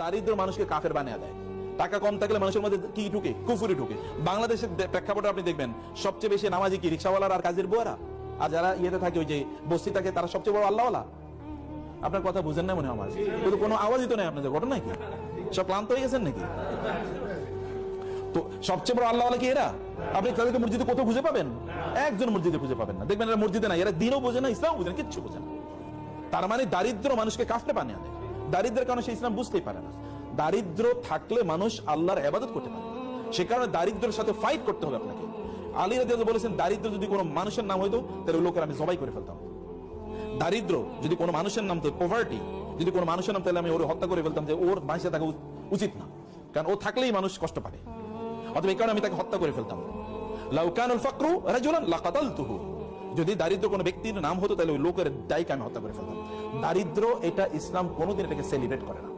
দারিদ্র মানুষকে কাফের বানিয়ে দেয়। টাকা কম থাকলে মানুষের মধ্যে কি ঢুকে? কুফুরি ঢুকে। বাংলাদেশের প্রেক্ষাপটে আপনি দেখবেন, সবচেয়ে বেশি নামাজি কি, রিক্সাওয়ালার আর কাজের বুয়ারা? আর যারা ইয়েতে থাকে, ওই যে বস্তি থাকে, তারা সবচেয়ে বড় আল্লাহওয়ালা? আপনার কথা বুঝেন না মনে আমার। কিন্তু কোনো আওয়াজই তো নেই আপনাদের, ঘটনা কি? সব ক্লান্ত হয়ে গেছেন নাকি? তো সবচেয়ে বড় আল্লাহ কি এরা? আপনি তাদেরকে মসজিদে কোথাও খুঁজে পাবেন? একজন মসজিদে খুঁজে পাবেন না। দেখবেন এরা মসজিদে না এরা দিনও বোঝে না ইসলাম বোঝে না, কিচ্ছু বোঝে না। তার মানে দারিদ্র মানুষকে কাফতে বানিয়ে দেয়। দারিদ্রের কারণে সে ইসলাম বুঝতেই পারে না। দারিদ্র থাকলে মানুষ আল্লাহর এবাদত করতে পারে। সে কারণে দারিদ্রের সাথে ফাইট করতে হবে আপনাকে। আলী রাজি বলেছেন, দারিদ্র যদি কোনো মানুষের নাম হইতো, তাহলে লোকের আমি জবাই করে ফেলতাম। দারিদ্র যদি কোনো মানুষের নাম তো পভার্টি যদি কোনো মানুষের নাম, তাহলে আমি ওর হত্যা করে ফেলতাম যে ওর মানুষে থাকা উচিত না। কারণ ও থাকলেই মানুষ কষ্ট পাবে। অথবা এই কারণে আমি তাকে হত্যা করে ফেলতাম। লাউকানুল ফাকরু রাজুলান লাকাতালতুহু যদি দারিদ্র কোনো ব্যক্তির নাম হতো, তাহলে ওই লোকের দায়কে আমি হত্যা করে ফেলতাম। দারিদ্র এটা ইসলাম কোনোদিন এটাকে সেলিব্রেট করে না।